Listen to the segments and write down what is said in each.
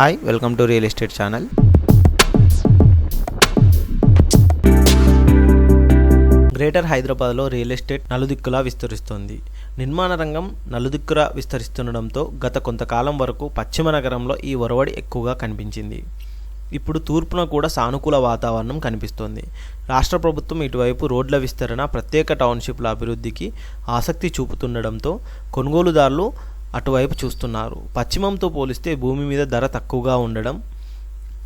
Hi welcome to real estate channel greater హైదరాబాద్లో real estate నలుదిక్కులా విస్తరిస్తోంది. నిర్మాణ రంగం నలుదిక్కులా విస్తరిస్తుండడంతో గత కొంతకాలం వరకు పశ్చిమ నగరంలో ఈ ఒరవడి ఎక్కువగా కనిపించింది. ఇప్పుడు తూర్పున కూడా సానుకూల వాతావరణం కనిపిస్తోంది. రాష్ట్ర ప్రభుత్వం ఇటువైపు రోడ్ల విస్తరణ ప్రత్యేక టౌన్షిప్ల అభివృద్ధికి ఆసక్తి చూపుతుండడంతో కొనుగోలుదారులు అటువైపు చూస్తున్నారు. పశ్చిమంతో పోలిస్తే భూమి మీద ధర తక్కువగా ఉండడం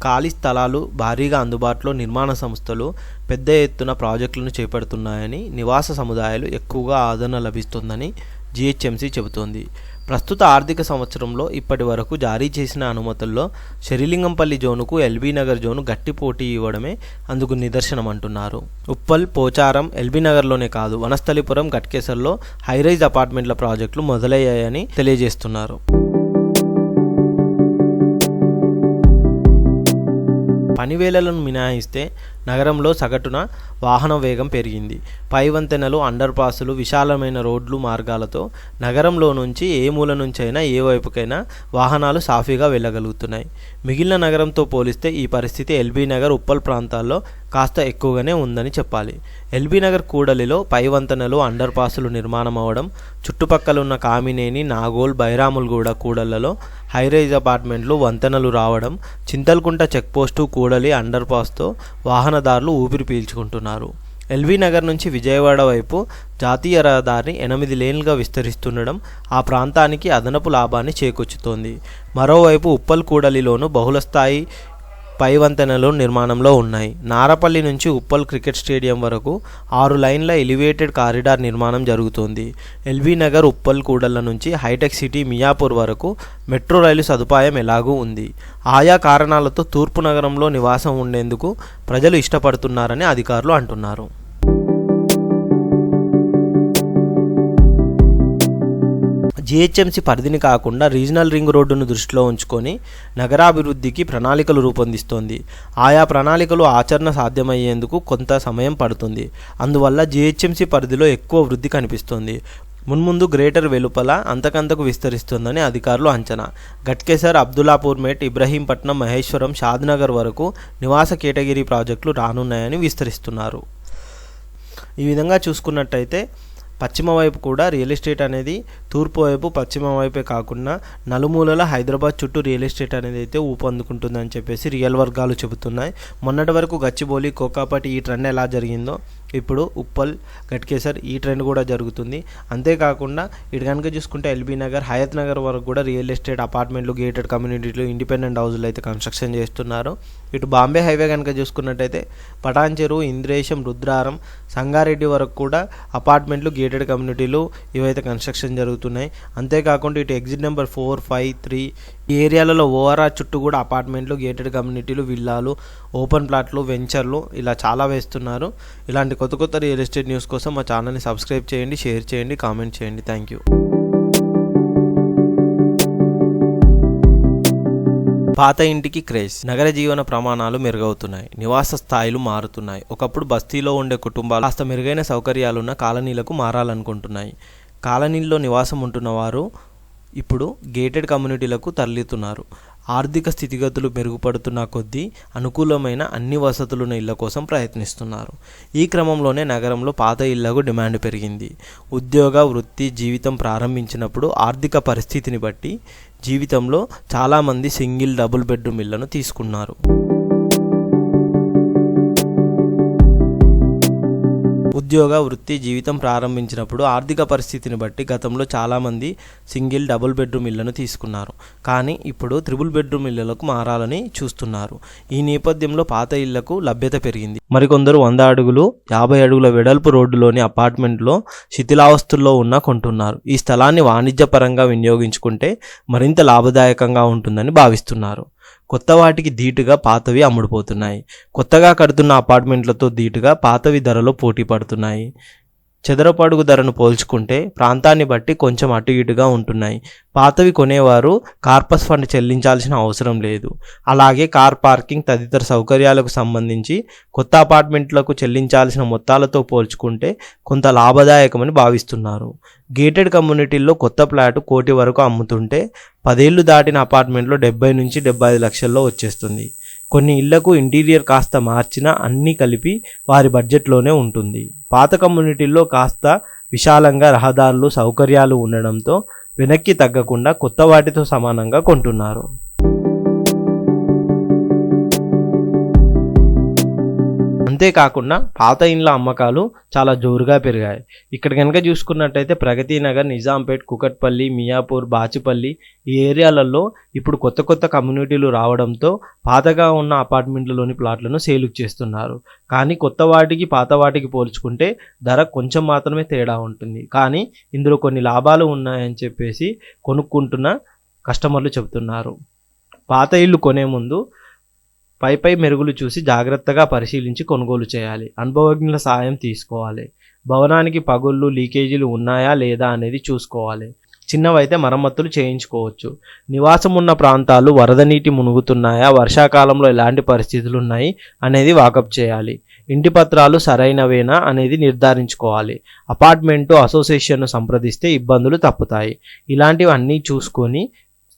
ఖాళీ స్థలాలు భారీగా అందుబాటులో నిర్మాణ సంస్థలు పెద్ద ఎత్తున ప్రాజెక్టులను చేపడుతున్నాయని నివాస సముదాయాలు ఎక్కువగా ఆదరణ లభిస్తుందని జిహెచ్ఎంసీ చెబుతోంది. ప్రస్తుత ఆర్థిక సంవత్సరంలో ఇప్పటి వరకు జారీ చేసిన అనుమతుల్లో శరిలింగంపల్లి జోనుకు ఎల్బీ నగర్ జోను గట్టి పోటీ ఇవ్వడమే అందుకు నిదర్శనం అంటున్నారు ఉప్పల్ పోచారం ఎల్బీ నగర్లోనే కాదు వనస్థలిపురం గట్కేసర్లో హైరైజ్ అపార్ట్మెంట్ల ప్రాజెక్టులు మొదలయ్యాయని తెలియజేస్తున్నారు. పనివేళలను మినహాయిస్తే నగరంలో సగటున వాహన వేగం పెరిగింది. పై వంతెనలు అండర్ పాసులు విశాలమైన రోడ్లు మార్గాలతో నగరంలో నుంచి ఏ మూల నుంచైనా ఏ వైపుకైనా వాహనాలు సాఫీగా వెళ్ళగలుగుతున్నాయి. మిగిలిన నగరంతో పోలిస్తే ఈ పరిస్థితి ఎల్బీ నగర్ ఉప్పల్ ప్రాంతాల్లో కాస్త ఎక్కువగానే ఉందని చెప్పాలి. ఎల్బీ నగర్ కూడలిలో పై వంతెనలు అండర్ పాసులు నిర్మాణం అవడం చుట్టుపక్కల ఉన్న కామినేని నాగోల్ బైరాముల్గూడ కూడళ్ళలో హైరైజ్ అపార్ట్మెంట్లు వంతెనలు రావడం చింతల్కుంట చెక్పోస్టు కూడలి అండర్ పాస్తో వాహనదారులు ఊపిరి పీల్చుకుంటున్నారు. ఎల్వి నగర్ నుంచి విజయవాడ వైపు జాతీయ రహదారిని ఎనిమిది లేన్లుగా విస్తరిస్తుండడం ఆ ప్రాంతానికి అదనపు లాభాన్ని చేకూర్చుతోంది. మరోవైపు ఉప్పల్ కూడలిలోనూ బహుళస్థాయి పై వంతెనలు నిర్మాణంలో ఉన్నాయి. నారపల్లి నుంచి ఉప్పల్ క్రికెట్ స్టేడియం వరకు ఆరు లైన్ల ఎలివేటెడ్ కారిడార్ నిర్మాణం జరుగుతోంది. ఎల్బీ నగర్ ఉప్పల్ కూడళ్ళ నుంచి హైటెక్ సిటీ మియాపూర్ వరకు మెట్రో రైలు సదుపాయం ఎలాగూ ఉంది. ఆయా కారణాలతో తూర్పు నగరంలో నివాసం ఉండేందుకు ప్రజలు ఇష్టపడుతున్నారని అధికారులు అంటున్నారు. జిహెచ్ఎంసీ పరిధిని కాకుండా రీజనల్ రింగ్ రోడ్డును దృష్టిలో ఉంచుకొని నగరాభివృద్ధికి ప్రణాళికలు రూపొందిస్తోంది. ఆయా ప్రణాళికలు ఆచరణ సాధ్యమయ్యేందుకు కొంత సమయం పడుతుంది. అందువల్ల జిహెచ్ఎంసీ పరిధిలో ఎక్కువ వృద్ధి కనిపిస్తోంది. మున్ముందు గ్రేటర్ వెలుపల అంతకంతకు విస్తరిస్తుందని అధికారులు అంచనా. గట్కేసర్ అబ్దుల్లాపూర్ మేట్ ఇబ్రహీంపట్నం మహేశ్వరం షాద్నగర్ వరకు నివాస కేటగిరీ ప్రాజెక్టులు రానున్నాయని విస్తరిస్తున్నారు. ఈ విధంగా చూసుకున్నట్టయితే పశ్చిమ వైపు కూడా రియల్ ఎస్టేట్ అనేది తూర్పు వైపు పశ్చిమ వైపే కాకుండా నలుమూలల హైదరాబాద్ చుట్టూ రియల్ ఎస్టేట్ అనేది అయితే ఊపందుకుంటుందని చెప్పేసి రియల్ వర్గాలు చెబుతున్నాయి. మొన్నటి వరకు గచ్చిబౌలి కోకాపటి ఈ ట్రెండ్ ఎలా జరిగిందో ఇప్పుడు ఉప్పల్ గట్కేసర్ ఈ ట్రెండ్ కూడా జరుగుతుంది. అంతేకాకుండా ఇటు కనుక చూసుకుంటే ఎల్బీ నగర్ హయత్ నగర్ వరకు కూడా రియల్ ఎస్టేట్ అపార్ట్మెంట్లు గేటెడ్ కమ్యూనిటీలు ఇండిపెండెంట్ హౌస్లు అయితే కన్స్ట్రక్షన్ చేస్తున్నారు. ఇటు బాంబే హైవే కనుక చూసుకున్నట్టయితే పటాన్ చెరువు ఇంద్రేశం రుద్రారం సంగారెడ్డి వరకు కూడా అపార్ట్మెంట్లు గేటెడ్ కమ్యూనిటీలు ఇవైతే కన్స్ట్రక్షన్ జరుగుతున్నాయి. అంతేకాకుండా ఇటు exit number four five three ఈ ఏరియాలలో ఓఆర్ఆర్ చుట్టూ కూడా అపార్ట్మెంట్లు గేటెడ్ కమ్యూనిటీలు విల్లాలు ఓపెన్ ప్లాట్లు వెంచర్లు ఇలా చాలా వేస్తున్నారు. ఇలాంటి కొత్త కొత్త రియల్ ఎస్టేట్ న్యూస్ కోసం మా ఛానల్ని సబ్స్క్రైబ్ చేయండి షేర్ చేయండి కామెంట్ చేయండి. థ్యాంక్ యూ పాత ఇంటికి క్రేజ్ నగర జీవన ప్రమాణాలు మెరుగవుతున్నాయి. నివాస స్థాయిలు మారుతున్నాయి. ఒకప్పుడు బస్తీలో ఉండే కుటుంబాలు కాస్త మెరుగైన సౌకర్యాలున్న కాలనీలకు మారాలనుకుంటున్నాయి. కాలనీల్లో నివాసం ఉంటున్న వారు ఇప్పుడు గేటెడ్ కమ్యూనిటీలకు తరలితున్నారు. ఆర్థిక స్థితిగతులు మెరుగుపడుతున్న కొద్దీ అనుకూలమైన అన్ని వసతులున్న ఇళ్ళ కోసం ప్రయత్నిస్తున్నారు. ఈ క్రమంలోనే నగరంలో పాత ఇళ్ళకు డిమాండ్ పెరిగింది. ఉద్యోగ వృత్తి జీవితం ప్రారంభించినప్పుడు ఆర్థిక పరిస్థితిని బట్టి జీవితంలో చాలామంది సింగిల్ డబుల్ బెడ్రూమ్ ఇళ్ళను తీసుకున్నారు. ఉద్యోగ వృత్తి జీవితం ప్రారంభించినప్పుడు ఆర్థిక పరిస్థితిని బట్టి గతంలో చాలామంది సింగిల్ డబుల్ బెడ్రూమ్ ఇళ్ళను తీసుకున్నారు. కానీ ఇప్పుడు త్రిబుల్ బెడ్రూమ్ ఇళ్ళకు మారాలని చూస్తున్నారు. ఈ నేపథ్యంలో పాత ఇళ్ళకు లభ్యత పెరిగింది. మరికొందరు వంద అడుగులు యాభై అడుగుల వెడల్పు రోడ్డులోని అపార్ట్మెంట్లో శిథిలావస్థల్లో ఉన్న కొంటున్నారు. ఈ స్థలాన్ని వాణిజ్యపరంగా వినియోగించుకుంటే మరింత లాభదాయకంగా ఉంటుందని భావిస్తున్నారు. కొత్త వాటికి ధీటుగా పాతవి అమ్ముడుపోతున్నాయి. కొత్తగా కడుతున్న అపార్ట్మెంట్లతో ధీటుగా పాతవి ధరలో పోటీ పడుతున్నాయి. చదరపు ధరను పోల్చుకుంటే ప్రాంతాన్ని బట్టి కొంచెం అటు ఇటుగా ఉంటున్నాయి. పాతవి కొనేవారు కార్పస్ ఫండ్ చెల్లించాల్సిన అవసరం లేదు. అలాగే కార్ పార్కింగ్ తదితర సౌకర్యాలకు సంబంధించి కొత్త అపార్ట్మెంట్లకు చెల్లించాల్సిన మొత్తాలతో పోల్చుకుంటే కొంత లాభదాయకమని భావిస్తున్నారు. గేటెడ్ కమ్యూనిటీల్లో కొత్త ఫ్లాట్ కోటి వరకు అమ్ముతుంటే పదేళ్ళు దాటిన అపార్ట్మెంట్లో డెబ్బై నుంచి డెబ్బై ఐదు లక్షల్లో వచ్చేస్తుంది. కొన్ని ఇళ్ళకు ఇంటీరియర్ కాస్త మార్చినా అన్నీ కలిపి వారి బడ్జెట్లోనే ఉంటుంది. పాత కమ్యూనిటీల్లో కాస్త విశాలంగా రహదారులు సౌకర్యాలు ఉండడంతో వెనక్కి తగ్గకుండా కొత్త వాటితో సమానంగా కొంటున్నారు. అంతేకాకుండా పాత ఇండ్ల అమ్మకాలు చాలా జోరుగా పెరిగాయి. ఇక్కడ కనుక చూసుకున్నట్టయితే ప్రగతి నగర్ నిజాంపేట్ కుకట్పల్లి మియాపూర్ బాచిపల్లి ఈ ఏరియాలలో ఇప్పుడు కొత్త కొత్త కమ్యూనిటీలు రావడంతో పాతగా ఉన్న అపార్ట్మెంట్లలోని ప్లాట్లను సేలుకు చేస్తున్నారు. కానీ కొత్త వాటికి పాత వాటికి పోల్చుకుంటే ధర కొంచెం మాత్రమే తేడా ఉంటుంది. కానీ ఇందులో కొన్ని లాభాలు ఉన్నాయని చెప్పేసి కొనుక్కుంటున్న కస్టమర్లు చెబుతున్నారు. పాత ఇల్లు కొనే ముందు పై పై మెరుగులు చూసి జాగ్రత్తగా పరిశీలించి కొనుగోలు చేయాలి. అనుభవజ్ఞుల సాయం తీసుకోవాలి. భవనానికి పగుళ్ళు లీకేజీలు ఉన్నాయా లేదా అనేది చూసుకోవాలి. చిన్నవైతే మరమ్మతులు చేయించుకోవచ్చు. నివాసం ఉన్న ప్రాంతాలు వరద నీటి మునుగుతున్నాయా వర్షాకాలంలో ఎలాంటి పరిస్థితులు ఉన్నాయి అనేది వాకప్ చేయాలి. ఇంటి పత్రాలు సరైనవేనా అనేది నిర్ధారించుకోవాలి. అపార్ట్మెంటు అసోసియేషన్ను సంప్రదిస్తే ఇబ్బందులు తప్పుతాయి. ఇలాంటివన్నీ చూసుకొని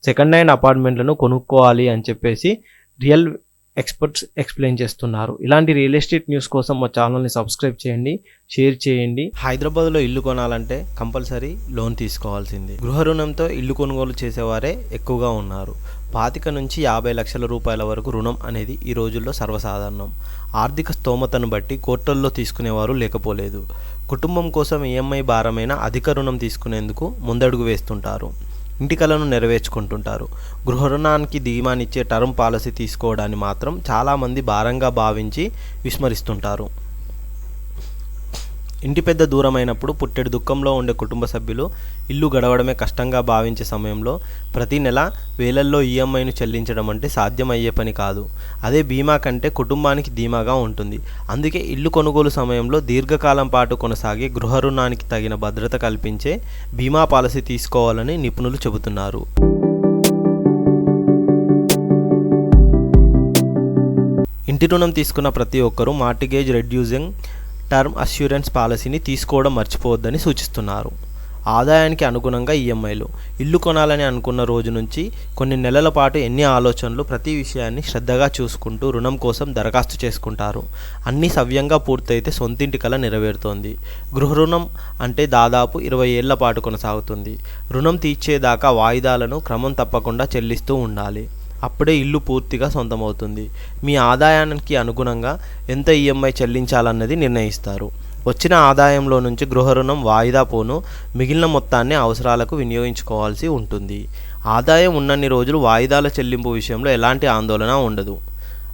సెకండ్ హ్యాండ్ అపార్ట్మెంట్లను కొనుక్కోవాలి అని చెప్పేసి రియల్ ఎక్స్పర్ట్స్ ఎక్స్ప్లెయిన్ చేస్తున్నారు. ఇలాంటి రియల్ ఎస్టేట్ న్యూస్ కోసం మా ఛానల్ని సబ్స్క్రైబ్ చేయండి షేర్ చేయండి. హైదరాబాద్లో ఇల్లు కొనాలంటే కంపల్సరీ లోన్ తీసుకోవాల్సింది. గృహ రుణంతో ఇల్లు కొనుగోలు చేసేవారే ఎక్కువగా ఉన్నారు. పాతిక నుంచి యాభై లక్షల రూపాయల వరకు రుణం అనేది ఈ రోజుల్లో సర్వసాధారణం. ఆర్థిక స్తోమతను బట్టి కోర్టుల్లో తీసుకునేవారు లేకపోలేదు. కుటుంబం కోసం ఈఎంఐ భారమైన అధిక రుణం తీసుకునేందుకు ముందడుగు వేస్తుంటారు. ఇంటి కలను నెరవేర్చుకుంటుంటారు. గృహ రుణానికి ధీమానిచ్చే టర్మ్ పాలసీ తీసుకోవడాన్ని మాత్రం చాలామంది భారంగా భావించి విస్మరిస్తుంటారు. ఇంటి పెద్ద దూరమైనప్పుడు పుట్టెడు దుఃఖంలో ఉండే కుటుంబ సభ్యులు ఇల్లు గడవడమే కష్టంగా భావించే సమయంలో ప్రతి నెల వేలల్లో ఈఎంఐను చెల్లించడం అంటే సాధ్యమయ్యే పని కాదు. అదే బీమా కంటే కుటుంబానికి ధీమాగా ఉంటుంది. అందుకే ఇల్లు కొనుగోలు సమయంలో దీర్ఘకాలం పాటు కొనసాగే గృహ రుణానికి తగిన భద్రత కల్పించే బీమా పాలసీ తీసుకోవాలని నిపుణులు చెబుతున్నారు. ఇంటి రుణం తీసుకున్న ప్రతి ఒక్కరూ మార్టిగేజ్ రెడ్యూసింగ్ టర్మ్ అష్యూరెన్స్ పాలసీని తీసుకోవడం మర్చిపోవద్దని సూచిస్తున్నారు. ఆదాయానికి అనుగుణంగా ఈఎంఐలు. ఇల్లు కొనాలని అనుకున్న రోజు నుంచి కొన్ని నెలల పాటు ఎన్ని ఆలోచనలు ప్రతి విషయాన్ని శ్రద్ధగా చూసుకుంటూ రుణం కోసం దరఖాస్తు చేసుకుంటారు. అన్నీ సవ్యంగా పూర్తయితే సొంతింటి కల నెరవేరుతోంది. గృహ రుణం అంటే దాదాపు ఇరవై ఏళ్ళ పాటు కొనసాగుతుంది. రుణం తీర్చేదాకా వాయిదాలను క్రమం తప్పకుండా చెల్లిస్తూ ఉండాలి. అప్పుడే ఇల్లు పూర్తిగా సొంతమవుతుంది. మీ ఆదాయానికి అనుగుణంగా ఎంత ఈఎంఐ చెల్లించాలన్నది నిర్ణయిస్తారు. వచ్చిన ఆదాయంలో నుంచి గృహ రుణం వాయిదా పోను మిగిలిన మొత్తాన్ని అవసరాలకు వినియోగించుకోవాల్సి ఉంటుంది. ఆదాయం ఉన్నన్ని రోజులు వాయిదాల చెల్లింపు విషయంలో ఎలాంటి ఆందోళన ఉండదు.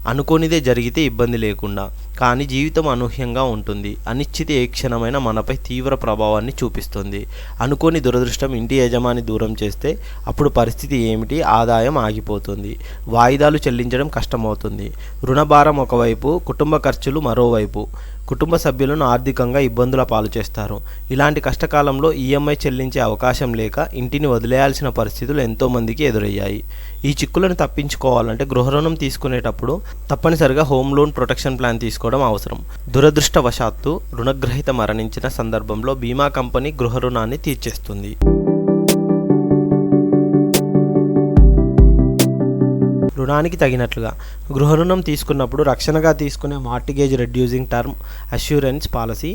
అనుకోనిదే జరిగితే ఇబ్బంది లేకుండా. కానీ జీవితం అనూహ్యంగా ఉంటుంది. అనిశ్చితి ఏ క్షణమైన మనపై తీవ్ర ప్రభావాన్ని చూపిస్తుంది. అనుకోని దురదృష్టం ఇంటి యజమాని దూరం చేస్తే అప్పుడు పరిస్థితి ఏమిటి? ఆదాయం ఆగిపోతుంది. వాయిదాలు చెల్లించడం కష్టమవుతుంది. రుణభారం ఒకవైపు కుటుంబ ఖర్చులు మరోవైపు. కుటుంబ సభ్యులను ఆర్థికంగా ఇబ్బందుల పాలు చేస్తారు. ఇలాంటి కష్టకాలంలో ఈఎంఐ చెల్లించే అవకాశం లేక ఇంటిని వదిలేయాల్సిన పరిస్థితులు ఎంతోమందికి ఎదురయ్యాయి. ఈ చిక్కులను తప్పించుకోవాలంటే గృహ రుణం తీసుకునేటప్పుడు తప్పనిసరిగా హోమ్ లోన్ ప్రొటెక్షన్ ప్లాన్ తీసుకోవడం అవసరం. దురదృష్టవశాత్తు రుణగ్రహీత మరణించిన సందర్భంలో బీమా కంపెనీ గృహ రుణాన్ని తీర్చేస్తుంది. రుణానికి తగినట్లుగా. గృహ రుణం తీసుకున్నప్పుడు రక్షణగా తీసుకునే mortgage reducing term assurance policy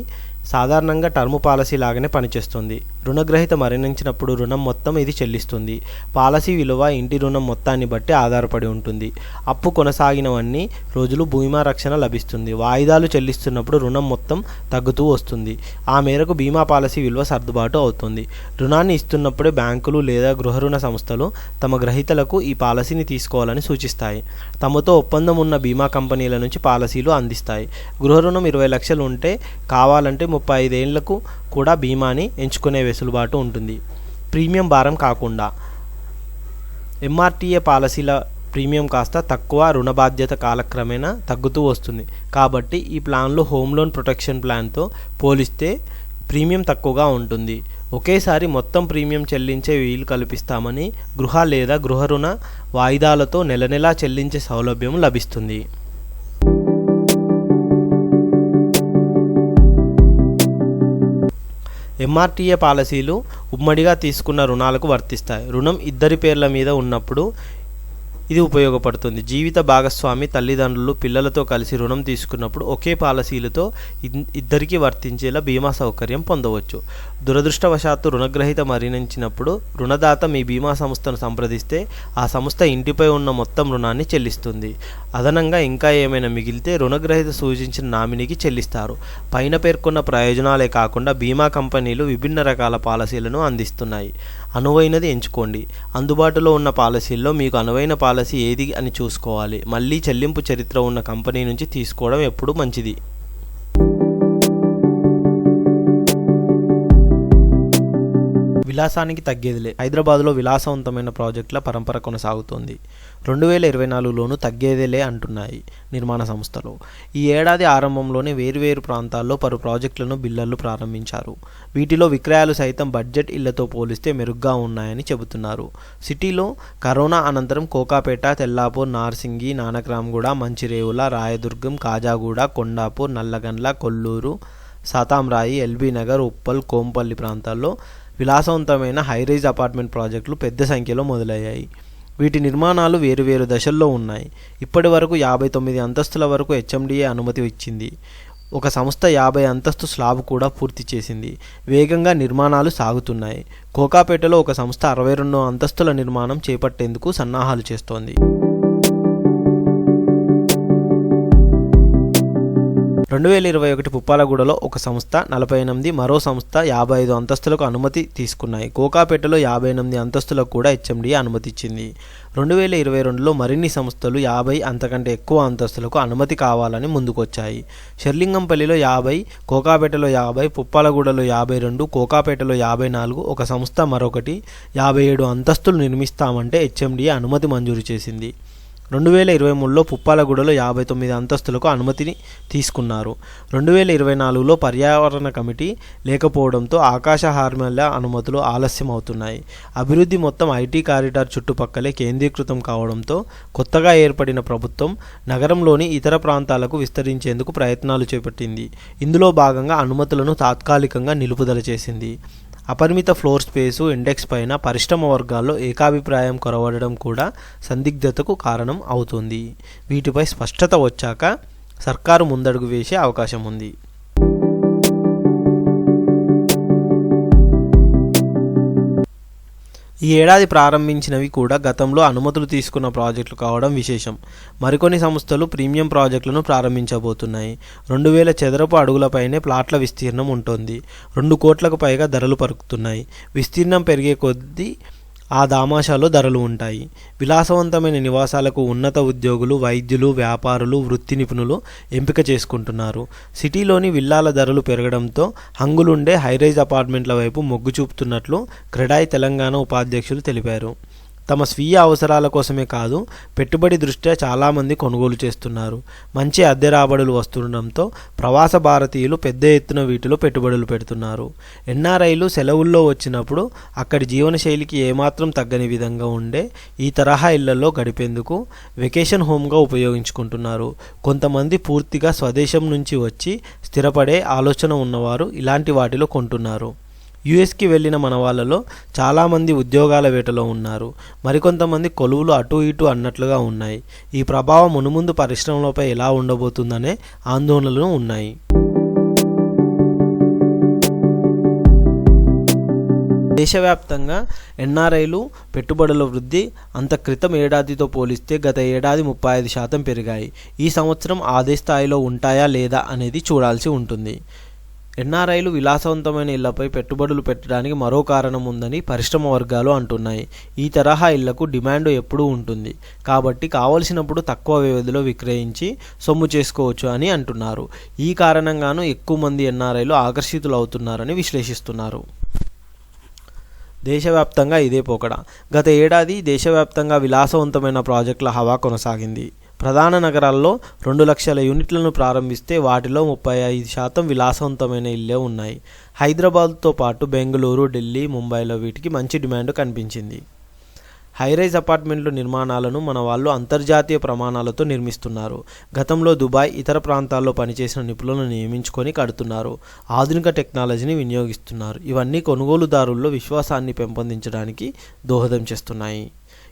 సాధారణంగా టర్మ్ పాలసీ లాగానే పనిచేస్తుంది. రుణగ్రహీత మరణించినప్పుడు రుణం మొత్తం ఇది చెల్లిస్తుంది. పాలసీ విలువ ఇంటి రుణం మొత్తాన్ని బట్టి ఆధారపడి ఉంటుంది. అప్పు కొనసాగినవన్నీ రోజులు బీమా రక్షణ లభిస్తుంది. వాయిదాలు చెల్లిస్తున్నప్పుడు రుణం మొత్తం తగ్గుతూ వస్తుంది. ఆ మేరకు బీమా పాలసీ విలువ సర్దుబాటు అవుతుంది. రుణాన్ని ఇస్తున్నప్పుడే బ్యాంకులు లేదా గృహ రుణ సంస్థలు తమ గ్రహీతలకు ఈ పాలసీని తీసుకోవాలని సూచిస్తాయి. తమతో ఒప్పందం ఉన్న బీమా కంపెనీల నుంచి పాలసీలు అందిస్తాయి. గృహ రుణం ఇరవై లక్షలు ఉంటే కావాలంటే ముప్పై ఐదేళ్ళకు కూడా బీమాని ఎంచుకునే వెసులుబాటు ఉంటుంది. ప్రీమియం భారం కాకుండా ఎంఆర్టీఏ పాలసీల ప్రీమియం కాస్త తక్కువ రుణ బాధ్యత కాలక్రమేణా తగ్గుతూ వస్తుంది. కాబట్టి ఈ ప్లాన్లో హోమ్ లోన్ ప్రొటెక్షన్ ప్లాన్తో పోలిస్తే ప్రీమియం తక్కువగా ఉంటుంది. ఒకేసారి మొత్తం ప్రీమియం చెల్లించే వీలు కల్పిస్తామని గృహ లేదా గృహ రుణ వాయిదాలతో నెల నెలా చెల్లించే సౌలభ్యం లభిస్తుంది. ఎంఆర్టీఏ పాలసీలు ఉమ్మడిగా తీసుకున్న రుణాలకు వర్తిస్తాయి. రుణం ఇద్దరి పేర్ల మీద ఉన్నప్పుడు ఇది ఉపయోగపడుతుంది. జీవిత భాగస్వామి తల్లిదండ్రులు పిల్లలతో కలిసి రుణం తీసుకున్నప్పుడు ఒకే పాలసీలతో ఇద్దరికీ వర్తించేలా బీమా సౌకర్యం పొందవచ్చు. దురదృష్టవశాత్తు రుణగ్రహీత మరణించినప్పుడు రుణదాత మీ బీమా సంస్థను సంప్రదిస్తే ఆ సంస్థ ఇంటిపై ఉన్న మొత్తం రుణాన్ని చెల్లిస్తుంది. అదనంగా ఇంకా ఏమైనా మిగిలితే రుణగ్రహీత సూచించిన నామినీకి చెల్లిస్తారు. పైన పేర్కొన్న ప్రయోజనాలే కాకుండా బీమా కంపెనీలు విభిన్న రకాల పాలసీలను అందిస్తున్నాయి. అనువైనది ఎంచుకోండి. అందుబాటులో ఉన్న పాలసీల్లో మీకు అనువైన పాలసీ ఏది అని చూసుకోవాలి. మళ్ళీ చెల్లింపు చరిత్ర ఉన్న కంపెనీ నుంచి తీసుకోవడం ఎప్పుడూ మంచిది. విలాసానికి తగ్గేదిలే. హైదరాబాద్లో విలాసవంతమైన ప్రాజెక్టుల పరంపర కొనసాగుతోంది. రెండు వేల ఇరవై నాలుగులోనూ తగ్గేదేలే అంటున్నాయి నిర్మాణ సంస్థలు. ఈ ఏడాది ఆరంభంలోనే వేరువేరు ప్రాంతాల్లో పలు ప్రాజెక్టులను బిల్లర్లు ప్రారంభించారు. వీటిలో విక్రయాలు సైతం బడ్జెట్ ఇళ్ళతో పోలిస్తే మెరుగ్గా ఉన్నాయని చెబుతున్నారు. సిటీలో కరోనా అనంతరం కోకాపేట తెల్లాపూర్ నార్సింగి నానక్రామ్గూడ మంచిరేవుల రాయదుర్గం కాజాగూడ కొండాపూర్ నల్లగండ్ల కొల్లూరు సాతాంరాయి ఎల్బీ నగర్ ఉప్పల్ కోంపల్లి ప్రాంతాల్లో విలాసవంతమైన హైరైజ్ అపార్ట్మెంట్ ప్రాజెక్టులు పెద్ద సంఖ్యలో మొదలయ్యాయి. వీటి నిర్మాణాలు వేరువేరు దశల్లో ఉన్నాయి. ఇప్పటి వరకు యాభై తొమ్మిది అంతస్తుల వరకు హెచ్ఎండిఏ అనుమతి ఇచ్చింది. ఒక సంస్థ యాభై అంతస్తు స్లాబ్ కూడా పూర్తి చేసింది. వేగంగా నిర్మాణాలు సాగుతున్నాయి. కోకాపేటలో ఒక సంస్థ అరవై రెండు అంతస్తుల నిర్మాణం చేపట్టేందుకు సన్నాహాలు చేస్తోంది. రెండు వేల ఇరవై ఒకటి పుప్పాలగూడలో ఒక సంస్థ నలభై ఎనిమిది మరో సంస్థ యాభై ఐదు అంతస్తులకు అనుమతి తీసుకున్నాయి. కోకాపేటలో యాభై ఎనిమిది అంతస్తులకు కూడా హెచ్ఎండిఏ అనుమతి ఇచ్చింది రెండు వేల ఇరవై రెండులో మరిన్ని సంస్థలు యాభై అంతకంటే ఎక్కువ అంతస్తులకు అనుమతి కావాలని ముందుకొచ్చాయి. షెర్లింగంపల్లిలో యాభై కోకాపేటలో యాభై పుప్పాలగూడలో యాభై రెండు కోకాపేటలో యాభై నాలుగు ఒక సంస్థ మరొకటి యాభై ఏడు అంతస్తులు నిర్మిస్తామంటే హెచ్ఎండిఏ అనుమతి మంజూరు చేసింది. రెండు వేల ఇరవై మూడులో పుప్పాలగూడలో యాభై తొమ్మిది అంతస్తులకు అనుమతిని తీసుకున్నారు. రెండు వేల ఇరవై నాలుగులో పర్యావరణ కమిటీ లేకపోవడంతో ఆకాశ హార్మల అనుమతులు ఆలస్యం అవుతున్నాయి అభివృద్ధి మొత్తం ఐటీ కారిడార్ చుట్టుపక్కలే కేంద్రీకృతం కావడంతో కొత్తగా ఏర్పడిన ప్రభుత్వం నగరంలోని ఇతర ప్రాంతాలకు విస్తరించేందుకు ప్రయత్నాలు చేపట్టింది. ఇందులో భాగంగా అనుమతులను తాత్కాలికంగా నిలుపుదల చేసింది. అపరిమిత ఫ్లోర్ స్పేసు ఇండెక్స్ పైన పరిశ్రమ వర్గాల్లో ఏకాభిప్రాయం కొరవడడం కూడా సందిగ్ధతకు కారణం అవుతుంది. వీటిపై స్పష్టత వచ్చాక సర్కారు ముందడుగు వేసే అవకాశం ఉంది. ఈ ఏడాది ప్రారంభించినవి కూడా గతంలో అనుమతులు తీసుకున్న ప్రాజెక్టులు కావడం విశేషం. మరికొన్ని సంస్థలు ప్రీమియం ప్రాజెక్టులను ప్రారంభించబోతున్నాయి. రెండు వేల చదరపు అడుగులపైనే ప్లాట్ల విస్తీర్ణం ఉంటుంది. రెండు కోట్లకు పైగా ధరలు పరుకుతున్నాయి విస్తీర్ణం పెరిగే కొద్దీ ఆ దామాషాలో ధరలు ఉంటాయి. విలాసవంతమైన నివాసాలకు ఉన్నత ఉద్యోగులు వైద్యులు వ్యాపారులు వృత్తి నిపుణులు ఎంపిక చేసుకుంటున్నారు. సిటీలోని విల్లాల ధరలు పెరగడంతో హంగులుండే హైరైజ్ అపార్ట్మెంట్ల వైపు మొగ్గు చూపుతున్నట్లు క్రెడాయ్ తెలంగాణ ఉపాధ్యక్షులు తెలిపారు. తమ స్వీయ అవసరాల కోసమే కాదు పెట్టుబడి దృష్ట్యా చాలామంది కొనుగోలు చేస్తున్నారు. మంచి అద్దె రాబడులు వస్తుండడంతో ప్రవాస భారతీయులు పెద్ద ఎత్తున వీటిలో పెట్టుబడులు పెడుతున్నారు. ఎన్ఆర్ఐలు సెలవుల్లో వచ్చినప్పుడు అక్కడి జీవనశైలికి ఏమాత్రం తగ్గని విధంగా ఉండే ఈ తరహా ఇళ్ళలో గడిపేందుకు వెకేషన్ హోమ్గా ఉపయోగించుకుంటున్నారు. కొంతమంది పూర్తిగా స్వదేశం నుంచి వచ్చి స్థిరపడే ఆలోచన ఉన్నవారు ఇలాంటి వాటిలో కొంటున్నారు. యుఎస్కి వెళ్ళిన మన వాళ్ళలో చాలామంది ఉద్యోగాల వేటలో ఉన్నారు. మరికొంతమంది కొలువులు అటు ఇటు అన్నట్లుగా ఉన్నాయి. ఈ ప్రభావం మునుముందు పరిశ్రమలపై ఎలా ఉండబోతుందనే ఆందోళనలు ఉన్నాయి. దేశవ్యాప్తంగా ఎన్ఆర్ఐలు పెట్టుబడుల వృద్ధి అంత క్రితం ఏడాదితో పోలిస్తే గత ఏడాది ముప్పై ఐదు శాతం పెరిగాయి. ఈ సంవత్సరం అదే స్థాయిలో ఉంటాయా లేదా అనేది చూడాల్సి ఉంటుంది. ఎన్ఆర్ఐలు విలాసవంతమైన ఇళ్ళపై పెట్టుబడులు పెట్టడానికి మరో కారణం ఉందని పరిశ్రమ వర్గాలు అంటున్నాయి. ఈ తరహా ఇళ్ళకు డిమాండ్ ఎప్పుడూ ఉంటుంది. కాబట్టి కావలసినప్పుడు తక్కువ వ్యవధిలో విక్రయించి సొమ్ము చేసుకోవచ్చు అని అంటున్నారు. ఈ కారణంగాను ఎక్కువ మంది ఎన్ఆర్ఐలు ఆకర్షితులు అవుతున్నారని విశ్లేషిస్తున్నారు. దేశవ్యాప్తంగా ఇదే పోకడ. గత ఏడాది దేశవ్యాప్తంగా విలాసవంతమైన ప్రాజెక్టుల హవా కొనసాగింది. ప్రధాన నగరాల్లో రెండు లక్షల యూనిట్లను ప్రారంభిస్తే వాటిలో ముప్పై ఐదు శాతం విలాసవంతమైన ఇళ్ళే ఉన్నాయి. హైదరాబాద్తో పాటు బెంగళూరు ఢిల్లీ ముంబైలో వీటికి మంచి డిమాండ్ కనిపించింది. హైరైజ్ అపార్ట్మెంట్ల నిర్మాణాలను మన వాళ్ళు అంతర్జాతీయ ప్రమాణాలతో నిర్మిస్తున్నారు. గతంలో దుబాయ్ ఇతర ప్రాంతాల్లో పనిచేసిన నిపుణులను నియమించుకొని కడుతున్నారు. ఆధునిక టెక్నాలజీని వినియోగిస్తున్నారు. ఇవన్నీ కొనుగోలుదారుల్లో విశ్వాసాన్ని పెంపొందించడానికి దోహదం చేస్తున్నాయి.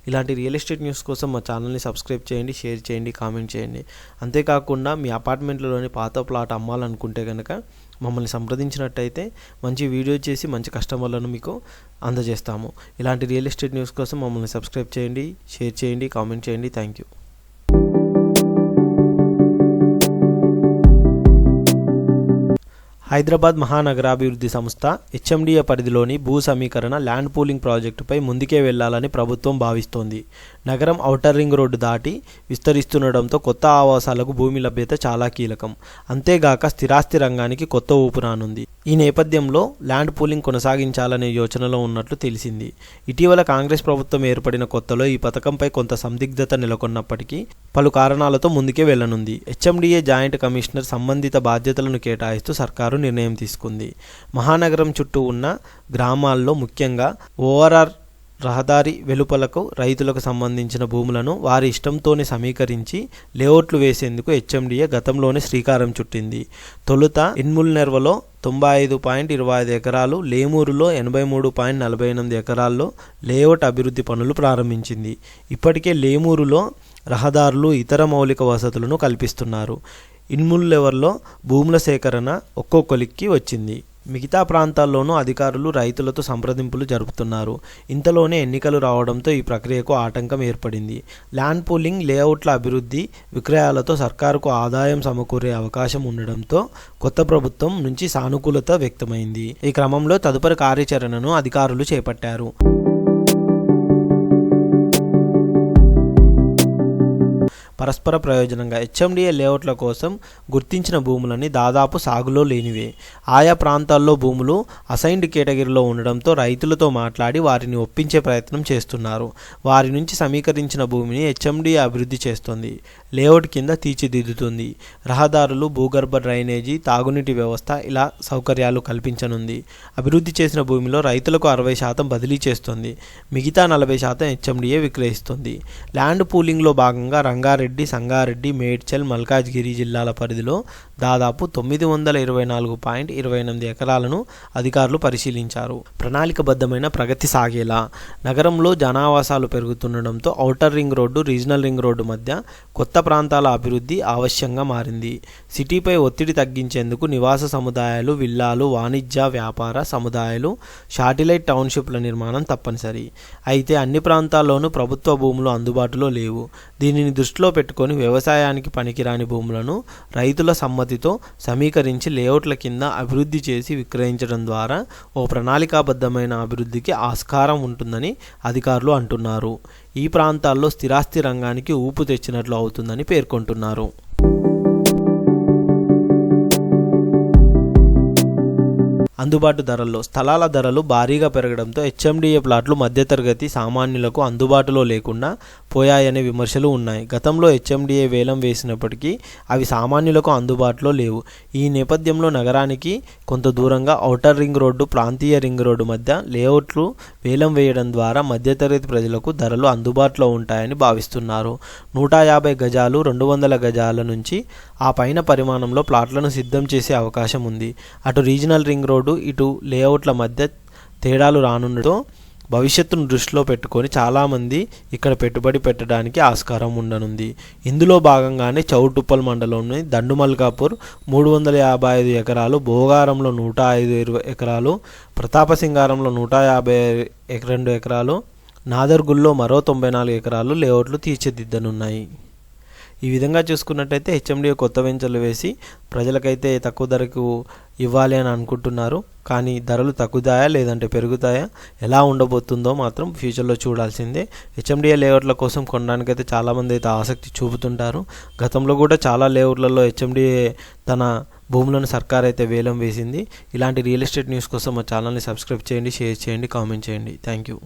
ఇలాంటి రియల్ ఎస్టేట్ న్యూస్ కోసం మా ఛానల్ని సబ్స్క్రైబ్ చేయండి షేర్ చేయండి కామెంట్ చేయండి. అంతేకాకుండా మీ అపార్ట్మెంట్లలోని పాత ప్లాట్ అమ్మాలనుకుంటే కనుక మమ్మల్ని సంప్రదించినట్టయితే మంచి వీడియో చేసి మంచి కస్టమర్లను మీకు అందజేస్తాము. ఇలాంటి రియల్ ఎస్టేట్ న్యూస్ కోసం మమ్మల్ని సబ్స్క్రైబ్ చేయండి షేర్ చేయండి కామెంట్ చేయండి. Thank you. హైదరాబాద్ మహానగరాభివృద్ధి సంస్థ హెచ్ఎండిఏ పరిధిలోని భూ సమీకరణ ల్యాండ్ పూలింగ్ ప్రాజెక్టుపై ముందుకే వెళ్ళాలని ప్రభుత్వం భావిస్తోంది. నగరం ఔటర్ రింగ్ రోడ్డు దాటి విస్తరిస్తుండటంతో కొత్త ఆవాసాలకు భూమి లభ్యత చాలా కీలకం. అంతేగాక స్థిరాస్తి రంగానికి కొత్త ఊపు రానుంది. ఈ నేపథ్యంలో ల్యాండ్ పూలింగ్ కొనసాగించాలనే యోచనలో ఉన్నట్లు తెలిసింది. ఇటీవల కాంగ్రెస్ ప్రభుత్వం ఏర్పడిన కొత్తలో ఈ పథకంపై కొంత సందిగ్ధత నెలకొన్నప్పటికీ పలు కారణాలతో ముందుకే వెళ్ళనుంది. హెచ్ఎండిఏ జాయింట్ కమిషనర్ సంబంధిత బాధ్యతలను కేటాయిస్తూ సర్కారు నిర్ణయం తీసుకుంది. మహానగరం చుట్టూ ఉన్న గ్రామాల్లో ముఖ్యంగా ఓఆర్ఆర్ రహదారి వెలుపలకు రైతులకు సంబంధించిన భూములను వారి ఇష్టంతోనే సమీకరించి లేఅవుట్లు వేసేందుకు హెచ్ఎండిఏ గతంలోనే శ్రీకారం చుట్టింది. తొలుత ఇన్ముల్నెర్వలో తొంభై ఐదు పాయింట్ ఇరవై ఐదు ఎకరాలు లేమూరులో ఎనభై మూడు పాయింట్ నలభై ఎనిమిది ఎకరాల్లో లేఅవుట్ అభివృద్ధి పనులు ప్రారంభించింది. ఇప్పటికే లేమూరులో రహదారులు ఇతర మౌలిక వసతులను కల్పిస్తున్నారు. ఇన్ముల్ లెవర్లో భూముల సేకరణ ఒక్కొక్కలికి వచ్చింది. మిగతా ప్రాంతాల్లోనూ అధికారులు రైతులతో సంప్రదింపులు జరుపుతున్నారు. ఇంతలోనే ఎన్నికలు రావడంతో ఈ ప్రక్రియకు ఆటంకం ఏర్పడింది. ల్యాండ్ పూలింగ్ లేఅవుట్ల అభివృద్ధి విక్రయాలతో సర్కారుకు ఆదాయం సమకూరే అవకాశం ఉండడంతో కొత్త ప్రభుత్వం నుంచి సానుకూలత వ్యక్తమైంది. ఈ క్రమంలో తదుపరి కార్యాచరణను అధికారులు చేపట్టారు. పరస్పర ప్రయోజనంగా హెచ్ఎండిఏ లేఅవుట్ల కోసం గుర్తించిన భూములని దాదాపు సాగులో లేనివే. ఆయా ప్రాంతాల్లో భూములు అసైన్డ్ కేటగిరీలో ఉండడంతో రైతులతో మాట్లాడి వారిని ఒప్పించే ప్రయత్నం చేస్తున్నారు. వారి నుంచి సమీకరించిన భూమిని హెచ్ఎండిఏ అభివృద్ధి చేస్తుంది. లేఅవుట్ కింద తీర్చిదిద్దుతుంది. రహదారులు భూగర్భ డ్రైనేజీ తాగునీటి వ్యవస్థ ఇలా సౌకర్యాలు కల్పించనుంది. అభివృద్ధి చేసిన భూమిలో రైతులకు అరవై శాతం బదిలీ చేస్తుంది. మిగతా నలభై శాతం హెచ్ఎండిఏ విక్రయిస్తుంది. ల్యాండ్ పూలింగ్లో భాగంగా రంగారెడ్డి సంగారెడ్డి మేడ్చల్ మల్కాజ్గిరి జిల్లాల పరిధిలో దాదాపు తొమ్మిది వందల ఇరవై నాలుగు పాయింట్ ఇరవై ఎనిమిది ఎకరాలను అధికారులు పరిశీలించారు. ప్రణాళికబద్ధమైన ప్రగతి సాగేలా. నగరంలో జనావాసాలు పెరుగుతుండడంతో outer ring road regional ring road మధ్య కొత్త ప్రాంతాల అభివృద్ధి ఆవశ్యంగా మారింది. సిటీపై ఒత్తిడి తగ్గించేందుకు నివాస సముదాయాలు విల్లాలు వాణిజ్య వ్యాపార సముదాయాలు శాటిలైట్ టౌన్షిప్ల నిర్మాణం తప్పనిసరి. అయితే అన్ని ప్రాంతాల్లోనూ ప్రభుత్వ భూములు అందుబాటులో లేవు. దీనిని దృష్టిలో పెట్టుకొని వ్యవసాయానికి పనికిరాని భూములను రైతుల సమ్మతితో సమీకరించి లేఅవుట్ల కింద అభివృద్ధి చేసి విక్రయించడం ద్వారా ఓ ప్రణాళికాబద్ధమైన అభివృద్ధికి ఆస్కారం ఉంటుందని అధికారులు అంటున్నారు. ఈ ప్రాంతాల్లో స్థిరాస్తి రంగానికి ఊపు తెచ్చినట్లు అవుతుందని పేర్కొంటున్నారు. అందుబాటు ధరల్లో స్థలాల ధరలు భారీగా పెరగడంతో హెచ్ఎండిఏ ప్లాట్లు మధ్యతరగతి సామాన్యులకు అందుబాటులో లేకుండా పోయాయనే విమర్శలు ఉన్నాయి. గతంలో హెచ్ఎండిఏ వేలం వేసినప్పటికీ అవి సామాన్యులకు అందుబాటులో లేవు. ఈ నేపథ్యంలో నగరానికి కొంత దూరంగా ఔటర్ రింగ్ రోడ్డు ప్రాంతీయ రింగ్ రోడ్డు మధ్య లేఅవుట్లు వేలం వేయడం ద్వారా మధ్యతరగతి ప్రజలకు ధరలు అందుబాటులో ఉంటాయని భావిస్తున్నారు. నూట యాభై గజాలు రెండు వందల గజాల నుంచి ఆ పైన పరిమాణంలో ప్లాట్లను సిద్ధం చేసే అవకాశం ఉంది. అటు రీజనల్ రింగ్ రోడ్డు ఇటు లేఅవుట్ల మధ్య తేడాలు రానుండటంతో భవిష్యత్తును దృష్టిలో పెట్టుకొని చాలామంది ఇక్కడ పెట్టుబడి పెట్టడానికి ఆస్కారం ఉండనుంది. ఇందులో భాగంగానే చౌటుప్పల్ మండలంలోని దండుమల్కాపూర్ మూడు వందల యాభై ఐదు ఎకరాలు భోగారంలో నూట ఐదు ఇరవై ఎకరాలు ప్రతాపసింగారంలో నూట యాభై రెండు ఎకరాలు నాదర్గుల్లో మరో తొంభై నాలుగు ఎకరాలు లేఅవుట్లు తీర్చిదిద్దనున్నాయి. ఈ విధంగా చూసుకున్నట్టయితే హెచ్ఎండిఏ కొత్త వెంచర్లు వేసి ప్రజలకైతే తక్కువ ధరకు ఇవ్వాలి అని అనుకుంటున్నారు. కానీ ధరలు తగ్గుతాయా లేదంటే పెరుగుతాయా? ఎలా ఉండబోతుందో మాత్రం ఫ్యూచర్లో చూడాల్సిందే. హెచ్ఎండిఏ లేఅవుట్ల కోసం కొనడానికైతే చాలామంది అయితే ఆసక్తి చూపుతుంటారు. గతంలో కూడా చాలా లేఅవుట్లలో హెచ్ఎండిఏ తన భూములను సర్కార్ అయితే వేలం వేసింది. ఇలాంటి రియల్ ఎస్టేట్ న్యూస్ కోసం మా ఛానల్ని సబ్స్క్రైబ్ చేయండి షేర్ చేయండి కామెంట్ చేయండి. Thank you.